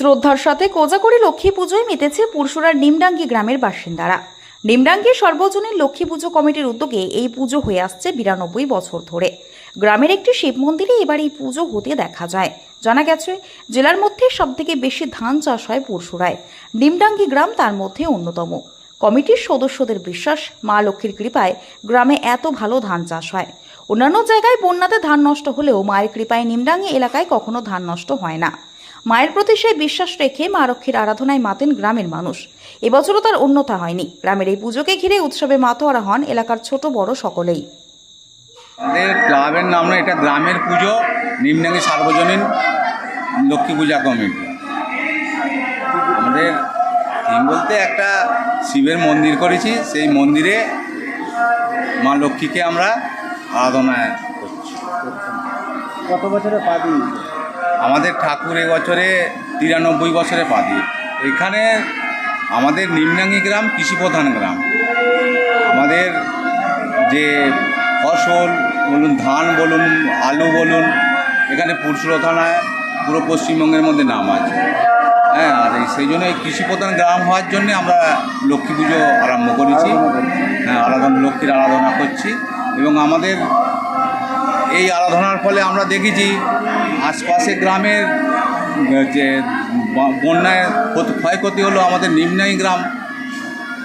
শ্রদ্ধার সাথে কোজাগরি লক্ষ্মী পুজোয় মেতেছে পুরসুরার নিমডাঙ্গি গ্রামের বাসিন্দারা। নিমডাঙ্গি সর্বজনীন লক্ষ্মী পুজো কমিটির উদ্যোগে এই পুজো হয়ে আসছে বিরানব্বই বছর ধরে। গ্রামের একটি শিব মন্দিরে এবার এই পুজো হতে দেখা যায়। জানা গেছে, জেলার মধ্যে সবথেকে বেশি ধান চাষ হয় পুরসুরায় নিমডাঙ্গি গ্রাম তার মধ্যে অন্যতম। কমিটির সদস্যদের বিশ্বাস, মা লক্ষ্মীর কৃপায় গ্রামে এত ভালো ধান চাষ হয়। অন্যান্য জায়গায় বন্যাতে ধান নষ্ট হলেও মায়ের কৃপায় নিমডাঙ্গি এলাকায় কখনো ধান নষ্ট হয় না। মায়ের প্রতি সেই বিশ্বাস রেখে মা লক্ষ্মীর আরাধনায় মাতেন গ্রামের মানুষ। এবছরও তার অন্যতা হয়নি। গ্রামের এই পুজোকে ঘিরে উৎসবে মাতোয়ারা হন এলাকার ছোট বড় সকলেই। আমাদের ক্লাবের নাম না এটা গ্রামের পুজো নিম্নাঙ্গি সার্বজনীন লক্ষ্মী পূজা কমিটি। আমাদের থিম বলতে একটা শিবের মন্দির করেছি সেই মন্দিরে মা লক্ষ্মীকে আমরা আরাধনা করছি। কত বছরে পা দিয়েছে আমাদের ঠাকুর এবছরে তিরানব্বই বছরে পা দিয়ে এখানে আমাদের নিম্নাঙ্গি গ্রাম কৃষিপ্রধান গ্রাম। আমাদের যে ফসল বলুন ধান বলুন আলু বলুন এখানে পুরসুর থানায় পুরো পশ্চিমবঙ্গের মধ্যে নাম আছে। হ্যাঁ আর এই সেই জন্য এই কৃষিপ্রধান গ্রাম হওয়ার জন্যে আমরা লক্ষ্মী পুজো আরম্ভ করেছি। হ্যাঁ আরাধনা লক্ষ্মীর আরাধনা করছি। এবং আমাদের এই আরাধনার ফলে আমরা দেখেছি আশপাশে গ্রামের যে বন্যায় ক্ষতি- ক্ষয়ক্ষতি হলো আমাদের নিম্নাই গ্রাম।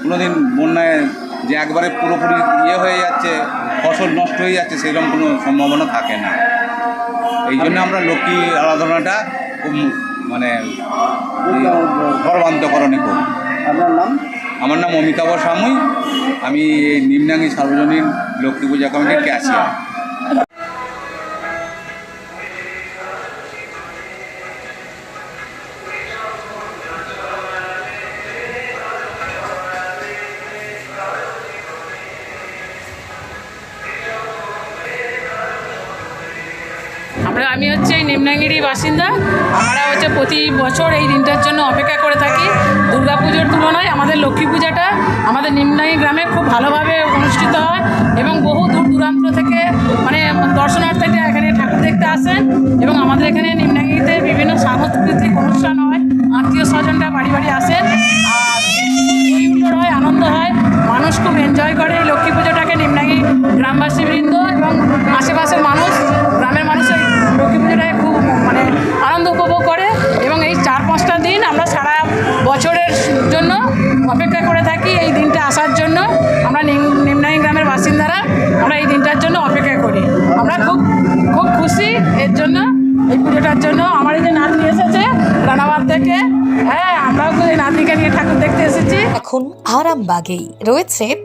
কোনোদিন বন্যায় যে একবারে পুরোপুরি ইয়ে হয়ে যাচ্ছে ফসল নষ্ট হয়ে যাচ্ছে সেরকম কোনো সম্ভাবনা থাকে না। এই জন্য আমরা লক্ষ্মী আরাধনাটা খুব মানে সর্বান্তকরণে করি। আপনার নাম? আমার নাম অমিতাভ সামুই। আমি এই নিম্নাঙ্গি সার্বজনীন লক্ষ্মী পূজা কমিটির ক্যাশিয়ার। আমরা আমি হচ্ছে নিম্নাঙ্গিরি বাসিন্দা। আমরা হচ্ছে প্রতি বছর এই দিনটার জন্য অপেক্ষা করে থাকি। দুর্গা পুজোর তুলনায় আমাদের লক্ষ্মী পূজাটা আমাদের নিম্নাঙ্গি গ্রামে খুব ভালোভাবে অনুষ্ঠিত হয় এবং বহু দূর দূরান্ত থেকে মানে দর্শনার্থীরা এখানে ঠাকুর দেখতে আসেন এবং আমাদের এখানে নিম্নাঙ্গিতে বিভিন্ন সাংস্কৃতিক অনুষ্ঠান হয়। আত্মীয় স্বজনরা বাড়ি বাড়ি আসেন। আর হয়, আনন্দ হয়। মানুষ খুব এনজয় করে লক্ষ্মী পুজোটাকে নিম্নাঙ্গি গ্রামবাসী দিনটা আসার জন্য আমরা নিম- নিম্নাঙ্গি গ্রামের বাসিন্দারা আমরা এই দিনটার জন্য অপেক্ষা করি। আমরা খুব খুব খুশি এর জন্য, এই পুজোটার জন্য। আমার এই যে নাতনি এসেছে রানাবাদ থেকে। হ্যাঁ আমরাও এই নাতনিকে নিয়ে ঠাকুর দেখতে এসেছি। এখন আরামবাগেই রয়েছে